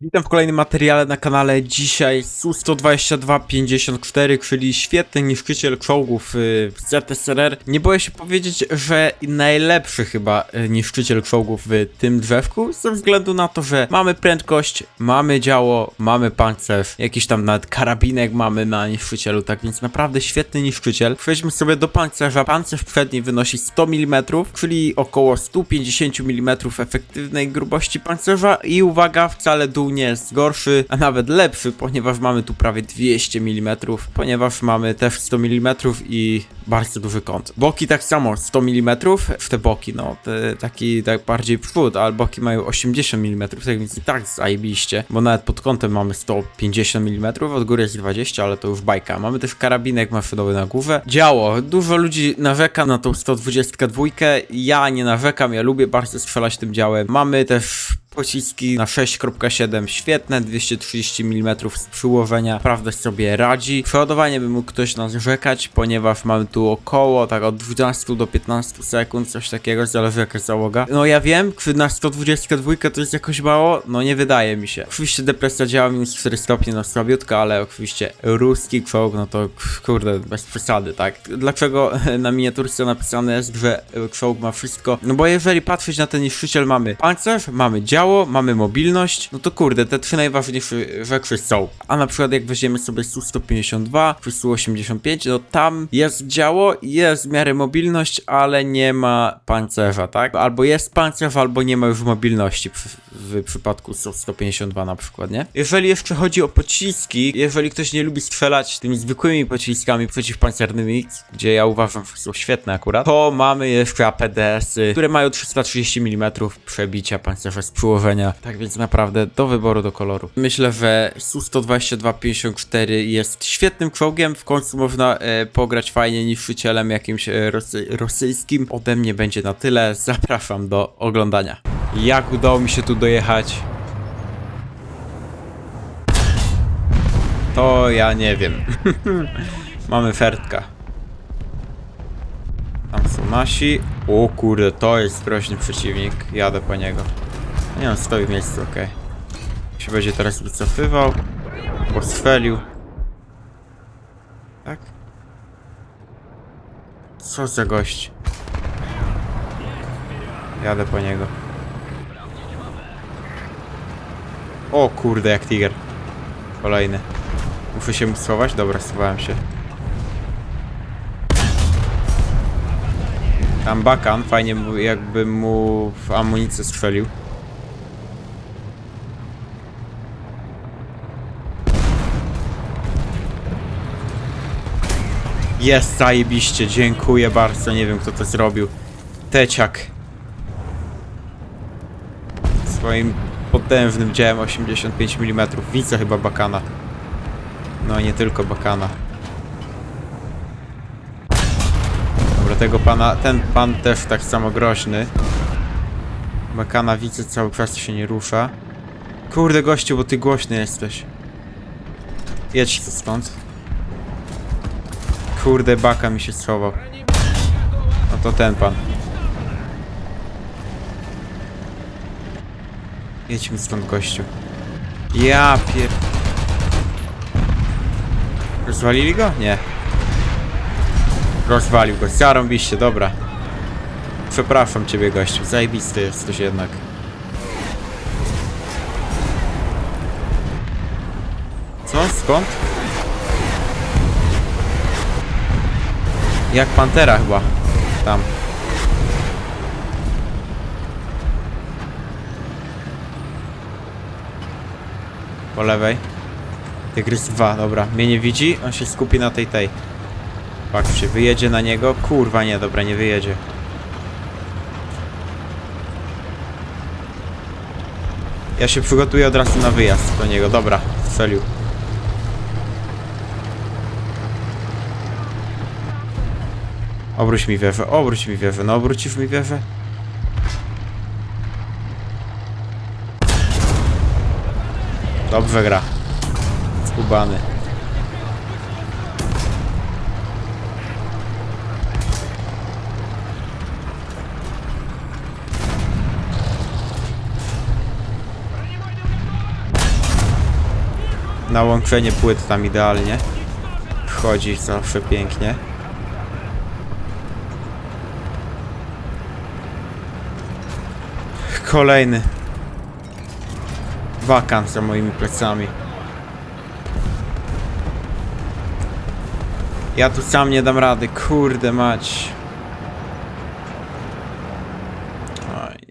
Witam w kolejnym materiale na kanale. Dzisiaj Su-122-54, czyli świetny niszczyciel czołgów y, w ZSRR. Nie boję się powiedzieć, że najlepszy chyba y, niszczyciel czołgów w tym drzewku, ze względu na to, że mamy prędkość, mamy działo, mamy pancerz, jakiś tam nawet karabinek mamy na niszczycielu, tak więc naprawdę świetny niszczyciel. Przejdźmy sobie do pancerza. Pancerz przedni wynosi 100 mm, czyli około 150 mm efektywnej grubości pancerza i uwaga, wcale dół nie jest gorszy, a nawet lepszy, ponieważ mamy tu prawie 200 mm, ponieważ mamy też 100 mm i bardzo duży kąt. Boki tak samo 100 mm, w te boki, no, te, taki tak bardziej przód, ale boki mają 80 mm, tak więc i tak zajebiście, bo nawet pod kątem mamy 150 mm, od góry jest 20, ale to już bajka. Mamy też karabinek maszynowy na górze. Działo, dużo ludzi narzeka na tą 122, ja nie narzekam, ja lubię bardzo strzelać tym działem. Mamy też Pociski na 6.7 świetne, 230 mm z przyłożenia, naprawdę sobie radzi. Przeładowanie by mógł ktoś narzekać, ponieważ mamy tu około tak od 12 do 15 sekund, coś takiego, zależy jaka załoga. No ja wiem, czy na 122 to jest jakoś mało? No nie wydaje mi się. Oczywiście depresja działa minus 4 stopnie na słabiutko, ale oczywiście ruski czołg, no to kurde, bez przesady, tak? Dlaczego na miniaturce napisane jest, że czołg ma wszystko? No bo jeżeli patrzeć na ten niszczyciel, mamy pancerz, mamy działo, mamy mobilność, no to kurde, te trzy najważniejsze rzeczy są. A na przykład jak weźmiemy sobie Su-152 czy Su-85, no tam jest działo, jest w miarę mobilność, ale nie ma pancerza, tak? Albo jest pancerz, albo nie ma już mobilności przy, w przypadku Su-152 na przykład, nie? Jeżeli jeszcze chodzi o pociski, jeżeli ktoś nie lubi strzelać tymi zwykłymi pociskami przeciwpancernymi, gdzie ja uważam, że są świetne akurat, to mamy jeszcze APDS-y, które mają 330 mm przebicia pancerza z przyłożenia. Tak więc naprawdę do wyboru, do koloru. Myślę, że Su-122-54 jest świetnym czołgiem. W końcu można e, pograć fajnie niszczycielem jakimś e, rosy rosyjskim. Ode mnie będzie na tyle. Zapraszam do oglądania. Jak udało mi się tu dojechać? To ja nie wiem. Mamy fertka. Tam są nasi. O kurde, to jest groźny przeciwnik. Jadę po niego. Nie on stoi w miejscu, okej. Się będzie teraz wycofywał. Postrzelił. Tak? Co za gość? Jadę po niego. O kurde, jak tiger. Kolejny. Muszę się schować? Dobra, schowałem się. Tam bakan, fajnie jakby mu w amunicję strzelił. Jest zajebiście, dziękuję bardzo, nie wiem kto to zrobił. Teciak. Swoim potężnym działem 85 mm. Widzę chyba bakana. No nie tylko bakana. Dobra, tego pana, ten pan też tak samo groźny. Bakana widzę, cały czas się nie rusza. Kurde gościu, bo ty głośny jesteś. Jedź stąd. Kurde, baka mi się schował. No to ten pan. Jedź mi stąd, gościu. Ja pier... Rozwalili go? Nie. Rozwalił go. Zarąbiście, dobra. Przepraszam ciebie, gościu. Zajebisty jesteś jednak. Co? Skąd? Jak pantera chyba. Tam. Po lewej. Tygrys 2, dobra. Mnie nie widzi, on się skupi na tej tej. Patrzcie, wyjedzie na niego. Kurwa nie, dobra, nie wyjedzie. Ja się przygotuję od razu na wyjazd do niego. Dobra, strzelił. Obróć mi wieżę, obróć mi wieżę, no obrócisz mi wieżę? Dobrze gra. Skubany. Na łączenie płyt tam idealnie. Wchodzi zawsze pięknie. Kolejny. Wakans za moimi plecami. Ja tu sam nie dam rady, kurde mać.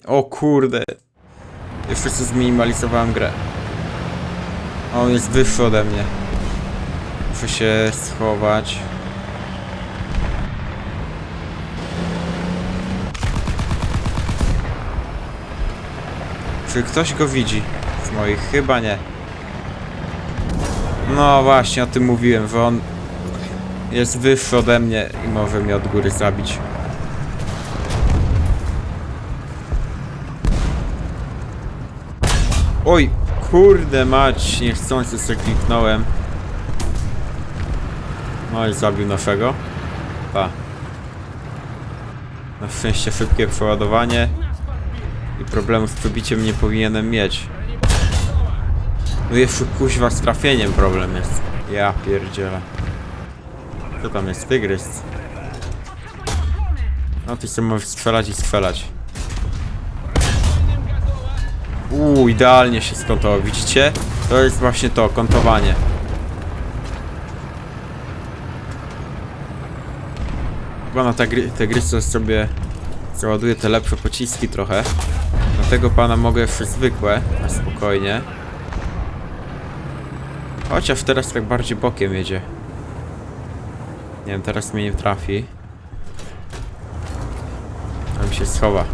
O kurde. Jeszcze sobie zminimalizowałem grę. On jest wyższy ode mnie. Muszę się schować. Czy ktoś go widzi? Z moich chyba nie. No właśnie, o tym mówiłem, że on jest wyższy ode mnie i może mnie od góry zabić. Oj, kurde mać, niechcący sobie kliknąłem. No i zabił naszego. Ta. Na szczęście szybkie przeładowanie. I problemu z przebiciem nie powinienem mieć. No jeszcze kuźwa z trafieniem problem jest. Ja pierdzielę. Co tam jest? Tygrys. No ty sobie możesz strzelać i strzelać. Uuu, idealnie się skontował, widzicie? To jest właśnie to, kontowanie. Chyba na te gry, te gry sobie załaduję te lepsze pociski trochę. Na tego pana mogę jeszcze zwykłe, na spokojnie. Chociaż teraz tak bardziej bokiem jedzie. Nie wiem, teraz mnie nie trafi. Tam się schowa.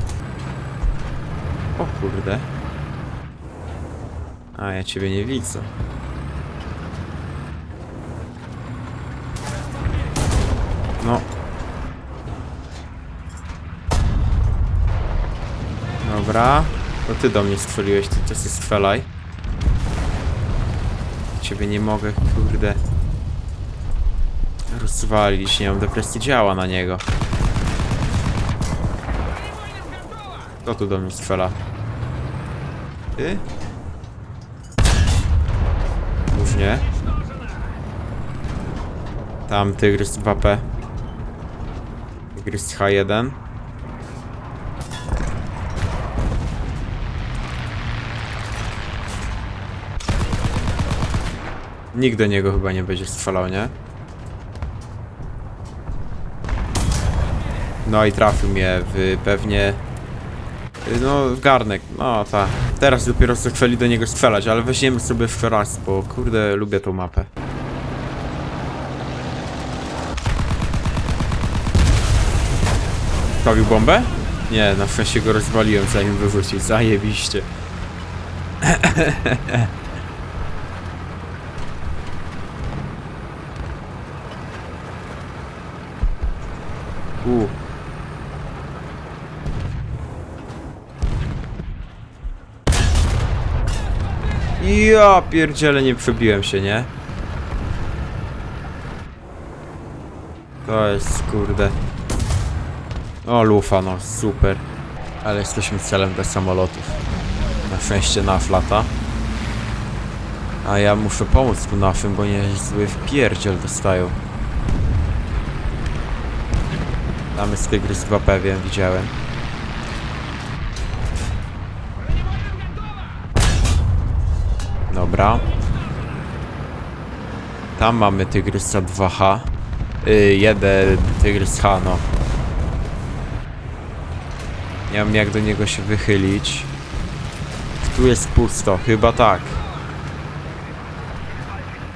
O kurde. A, ja ciebie nie widzę. No. Dobra. To ty do mnie strzeliłeś, ty się strzelaj. Ciebie nie mogę, kurde. Rozwalić, nie mam depresji działa na niego. Kto tu do mnie strzela? Ty? Już nie. Tam tygrys 2P. Tygrys H1. Nikt do niego chyba nie będzie strzelał, nie? No i trafił mnie w pewnie... No, w garnek, no tak. Teraz dopiero zaczęli do niego strzelać, ale weźmiemy sobie jeszcze raz, bo kurde, lubię tą mapę. Stawił bombę? Nie, na szczęście go rozwaliłem zanim wyrzucił, zajebiście. U. Ja pierdziele nie przebiłem się, nie? To jest kurde. O lufa, no super. Ale jesteśmy celem bez samolotów. Na szczęście nasz lata. A ja muszę pomóc tu naszym, bo nie zły wpierdziel dostają. Tam jest tygrys 2P, wiem, widziałem. Dobra. Tam mamy tygrysa 2H. Yy, jeden tygrys H, no. Nie wiem jak do niego się wychylić. Tu jest pusto, chyba tak.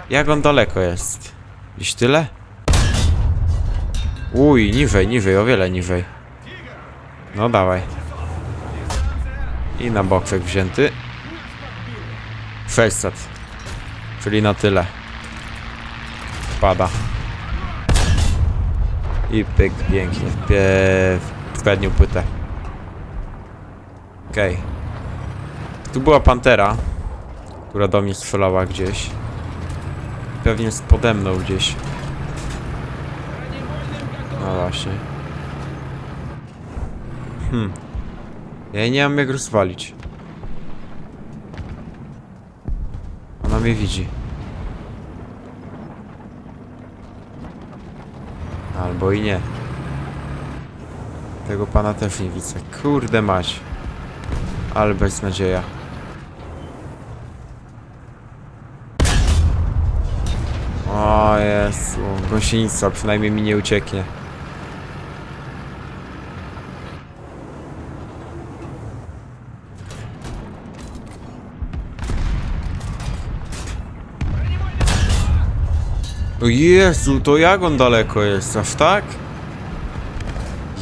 Jak on daleko jest? Gdzieś tyle? Uj, niżej, niżej, o wiele niżej. No dawaj. I na boczek wzięty. 600. Czyli na tyle. Pada. I pyk, pięknie. Pie... Wpędnił płytę. Okej. Tu była pantera, która do mnie strzelała gdzieś. Pewnie jest pode mną gdzieś. No właśnie. Hmm. Ja nie mam jak rozwalić. Ona mnie widzi. Albo i nie. Tego pana też nie widzę. Kurde mać. Ale beznadzieja. O Jezu, gąsienica, przynajmniej mi nie ucieknie. Jezu, to jak on daleko jest, aż tak?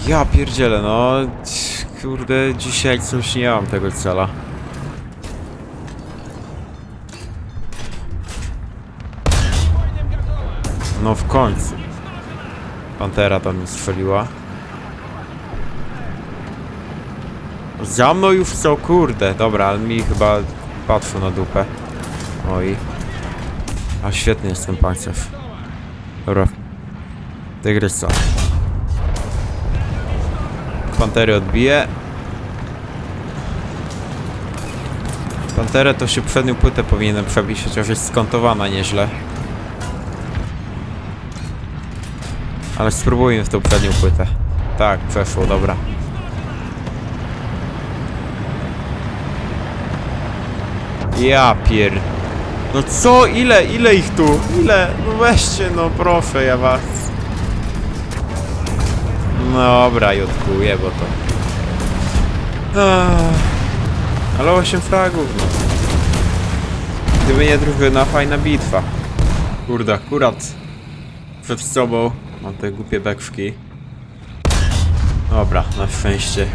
Ja pierdzielę, no... Kurde, dzisiaj coś nie mam tego cela. No w końcu. Pantera tam mi strzeliła. Za mną już co, kurde. Dobra, ale mi chyba patrzą na dupę. Oj. A świetny jest ten pancerz. Dobra. Tygrysa. Pantery odbije. Panterę to się przednią płytę powinienem przebić, chociaż jest skontowana nieźle. Ale spróbujmy w tą przednią płytę. Tak, przeszło, dobra. Ja pier... No co? Ile? Ile ich tu? Ile? No weźcie, no proszę, ja was. No Dobra, jotkuję, bo to... Ach, Ale 8 fragów, no. Gdyby nie drużyna, fajna bitwa. Kurde, akurat przed sobą mam te głupie bekfki. Dobra, na szczęście.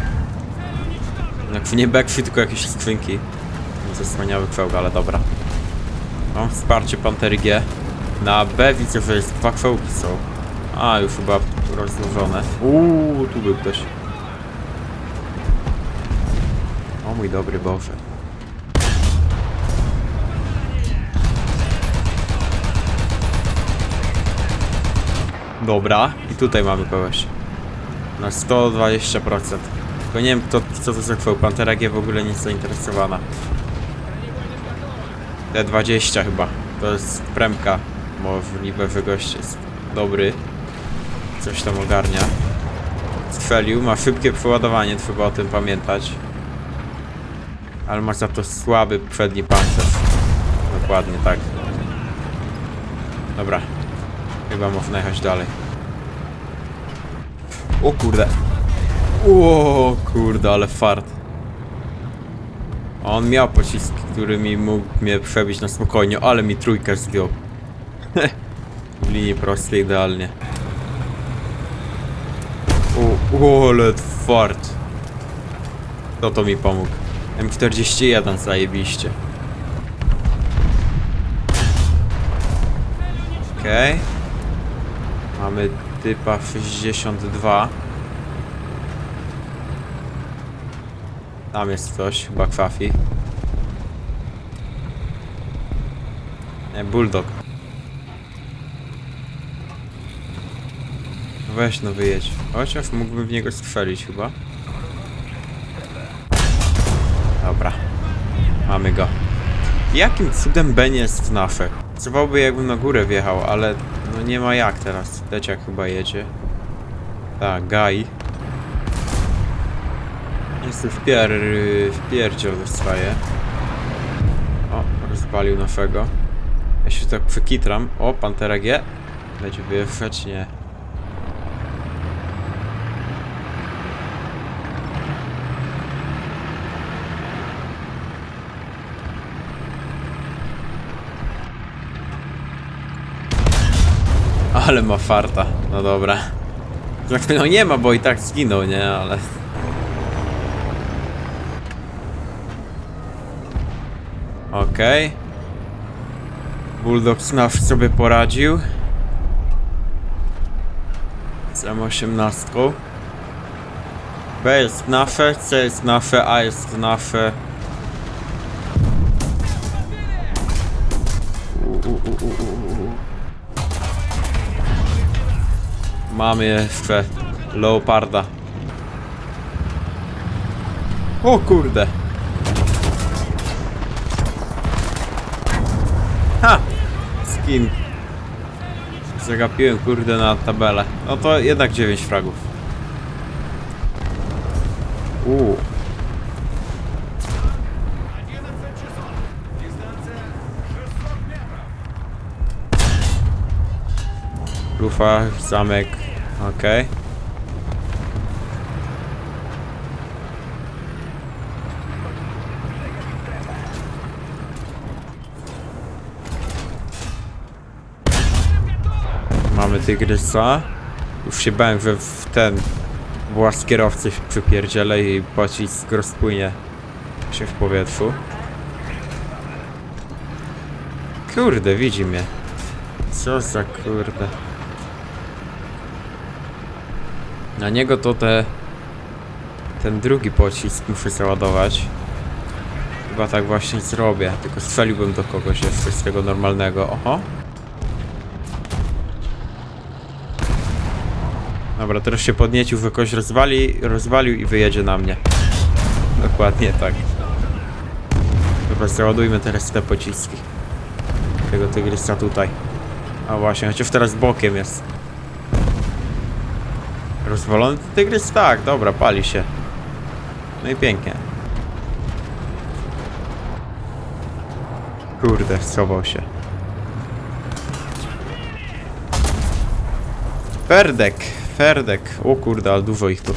Jak nie bekfki, tylko jakieś skrzynki. Zasłaniały czołg, ale dobra. Mam wsparcie Pantery G. Na B widzę, że jest dwa czołgi są. A, już chyba rozłożone. Uuu, tu był ktoś. O mój dobry Boże. Dobra, i tutaj mamy kogoś. Na 120%. Tylko nie wiem, kto, co to za chwał. Pantera G w ogóle nie jest zainteresowana. T20 chyba. To jest premka. Możliwe, że gość jest dobry. Coś tam ogarnia. Strzelił, ma szybkie przeładowanie, trzeba o tym pamiętać. Ale ma za to słaby przedni pancerz. Dokładnie tak. Dobra. Chyba można jechać dalej. O kurde. O kurde, ale fart. On miał pocisk, który mi mógł mnie przebić na spokojnie, ale mi trójkę zdjął. w linii prostej idealnie. O, ale fart. Kto to mi pomógł? M41 zajebiście. Okej. Mamy typa 62. Tam jest ktoś, chyba Kwafi. Nie, Bulldog. Weź no wyjedź. Chociaż mógłbym w niego strzelić chyba. Dobra. Mamy go. Jakim cudem Ben jest nasze? Trzebałby jakbym na górę wjechał, ale no nie ma jak teraz. Leciak chyba jedzie. Tak, Gai. Jestem w pier... w pierdziel dostaję. O, rozpalił naszego. Ja się tak przekitram. O, Pantera G. Będzie wyjechać? Nie. Ale ma farta. No dobra. Tak, No nie ma, bo i tak zginął, nie? Ale... Okej. Bulldog Snaff sobie poradził. Z M18. B jest nasze, C jest nasze, A jest nasze. Mamy jeszcze Leoparda. O kurde. Skin. Zagapiłem kurde na tabelę. No to jednak 9 fragów. Uuu. Lufa, zamek, okej. Mamy tygrysa. Już się bałem, że w ten włas kierowcy się przypierdzielę i pocisk rozpłynie się w powietrzu. Kurde, widzi mnie. Co za kurde. Na niego to te... Ten drugi pocisk muszę załadować. Chyba tak właśnie zrobię. Tylko strzeliłbym do kogoś jeszcze z tego normalnego. Oho. Dobra, teraz się podniecił, kogoś rozwali, rozwalił i wyjedzie na mnie. Dokładnie tak. Dobra, załadujmy teraz te pociski. Tego tygrysa tutaj. A właśnie, chociaż teraz bokiem jest. Rozwalony tygrys? Tak, dobra, pali się. No i pięknie. Kurde, schował się. Ferdek, Ferdek. O kurde, ale dużo ich tu.